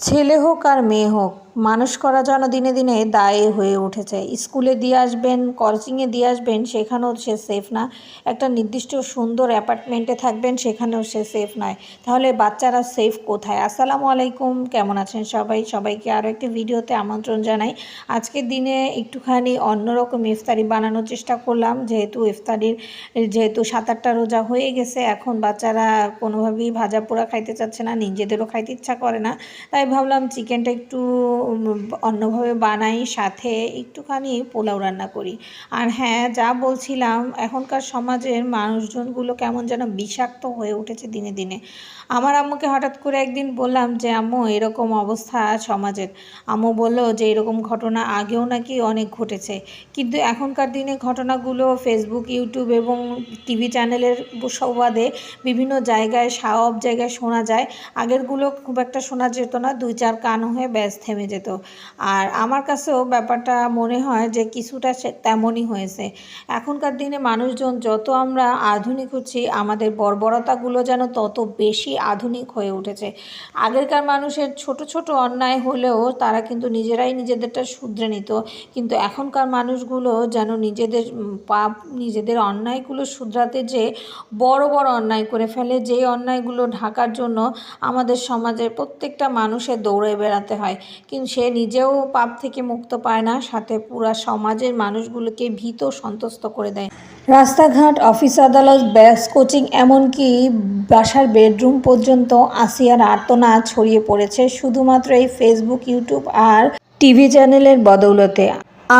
ছেলে হোক আর মেয়ে হোক মানুষ করা যেন দিনে দিনে দায়ে হয়ে উঠেছে। স্কুলে দিয়ে আসবেন কোচিংয়ে দিয়ে আসবেন, সেখানেও সে সেফ না। একটা নির্দিষ্ট সুন্দর অ্যাপার্টমেন্টে থাকবেন, সেখানেও সে সেফ নয়। তাহলে বাচ্চারা সেফ কোথায়? আসসালামু আলাইকুম, কেমন আছেন সবাই? সবাইকে আরও একটি ভিডিওতে আমন্ত্রণ জানাই। আজকের দিনে একটুখানি অন্যরকম ইফতারি বানানোর চেষ্টা করলাম। যেহেতু ইফতারির, যেহেতু সাত আটটা রোজা হয়ে গেছে, এখন বাচ্চারা কোনোভাবেই ভাজা পোড়া খাইতে চাচ্ছে না, নিজেদেরও খাইতে ইচ্ছা করে না। তাই ভাবলাম চিকেনটা একটু অন্যভাবে বানাই, সাথে একটুখানি পোলাও রান্না করি। আর হ্যাঁ যা বলছিলাম, এখনকার সমাজের মানুষজনগুলো কেমন যেন বিষাক্ত হয়ে উঠেছে দিনে দিনে। আমার আম্মুকে হঠাৎ করে একদিন বললাম যে, আম্মু, এরকম অবস্থা সমাজের। আম্মু বলল যে, এরকম ঘটনা আগেও নাকি অনেক ঘটেছে। কিন্তু এখনকার দিনে ঘটনাগুলো ফেসবুক ইউটিউব এবং টিভি চ্যানেলের সুবাদে বিভিন্ন জায়গায়, সব জায়গায় শোনা যায়। আগেরগুলো খুব একটা শোনা যেত না। দুই চার কান হয়ে ব্যাস থেমে যেত। আর আমার কাছেও ব্যাপারটা মনে হয় যে কিছুটা তেমনই হয়েছে। এখনকার দিনে মানুষজন যত আমরা আধুনিক হচ্ছি, আমাদের বর্বরতাগুলো যেন তত বেশি আধুনিক হয়ে উঠেছে। আগেরকার মানুষের ছোট ছোট অন্যায় হলেও তারা কিন্তু নিজেরাই নিজেদেরটা শুধরে নিত। কিন্তু এখনকার মানুষগুলো যেন নিজেদের পাপ, নিজেদের অন্যায়গুলো শুধরাতে যে বড় বড় অন্যায় করে ফেলে, যেই অন্যায়গুলো ঢাকার জন্য আমাদের সমাজের প্রত্যেকটা মানুষের দৌড়ে বেড়াতে হয়। কিন্তু সে নিজেও পাপ থেকে মুক্ত পায় না, সাথে পুরা সমাজের মানুষগুলোকে ভীত সন্তুষ্ট করে দেয়। রাস্তাঘাট, অফিস আদালত, ব্যাস, কোচিং, এমনকি বাসার বেডরুম পর্যন্ত আসিয়ার আর্তনা ছড়িয়ে পড়েছে, শুধুমাত্র এই ফেসবুক ইউটিউব আর টিভি চ্যানেলের বদৌলতে।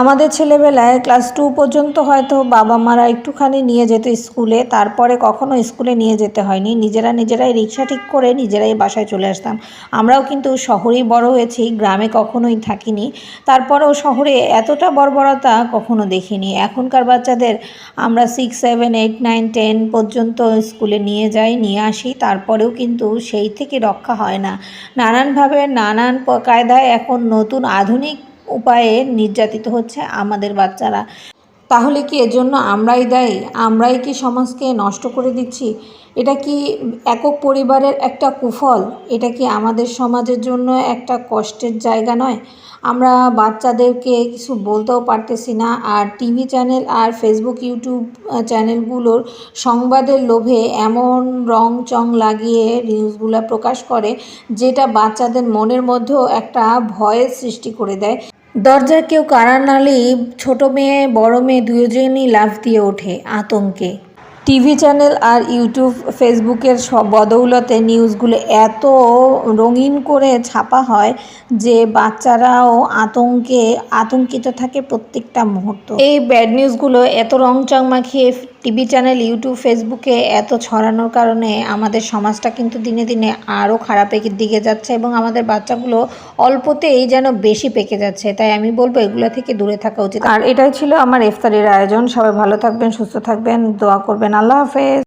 আমাদের ছেলেবেলায় ক্লাস টু পর্যন্ত হয়তো বাবা মারা একটুখানি নিয়ে যেত স্কুলে, তারপরে কখনো স্কুলে নিয়ে যেতে হয়নি। নিজেরা নিজেরাই রিক্সা ঠিক করে নিজেরাই বাসায় চলে আসতাম। আমরাও কিন্তু শহরেই বড় হয়েছি, গ্রামে কখনোই থাকিনি। তারপরেও শহরে এতটা বর্বরতা কখনো দেখিনি। এখনকার বাচ্চাদের আমরা six seven eight nine ten পর্যন্ত স্কুলে নিয়ে যাই, নিয়ে আসি, তারপরেও কিন্তু সেই থেকে রক্ষা হয় না। নানানভাবে নানান কায়দায় এখন নতুন আধুনিক উপায়ে নির্যাতিত হচ্ছে আমাদের বাচ্চারা। তাহলে কি এজন্য আমরাই দায়ী? আমরাই কি সমাজকে নষ্ট করে দিচ্ছি? এটা কি একক পরিবারের একটা কুফল? এটা কি আমাদের সমাজের জন্য একটা কষ্টের জায়গা নয়? আমরা বাচ্চাদেরকে কিছু বলতেও পারতেছি না, আর টিভি চ্যানেল আর ফেসবুক, ইউটিউব চ্যানেলগুলোর সংবাদের লোভে এমন রং চং লাগিয়ে নিউজগুলো প্রকাশ করে, যেটা বাচ্চাদের মনের মধ্যেও একটা ভয়ের সৃষ্টি করে দেয়। দরজায় কেউ কারা নাড়লেই ছোট মেয়ে, বড় মেয়ে দুজনই লাফ দিয়ে ওঠে আতঙ্কে। টিভি চ্যানেল আর ইউটিউব, ফেসবুকের সব বদৌলতে নিউজগুলো এত রঙিন করে ছাপা হয় যে বাচ্চারাও আতঙ্কে, আতঙ্কিত থাকে প্রত্যেকটা মুহূর্ত। এই ব্যাড নিউজগুলো এত রং চং মাখিয়ে টিভি চ্যানেল, ইউটিউব, ফেসবুকে এত ছড়ানোর কারণে আমাদের সমাজটা কিন্তু দিনে দিনে আরও খারাপের দিকে যাচ্ছে এবং আমাদের বাচ্চাগুলো অল্পতেই যেন বেশি পেকে যাচ্ছে। তাই আমি বলব এগুলো থেকে দূরে থাকা উচিত। আর এটাই ছিল আমার ইফতারির আয়োজন। সবাই ভালো থাকবেন, সুস্থ থাকবেন, দোয়া করবেন। আল্লাহ হাফেজ।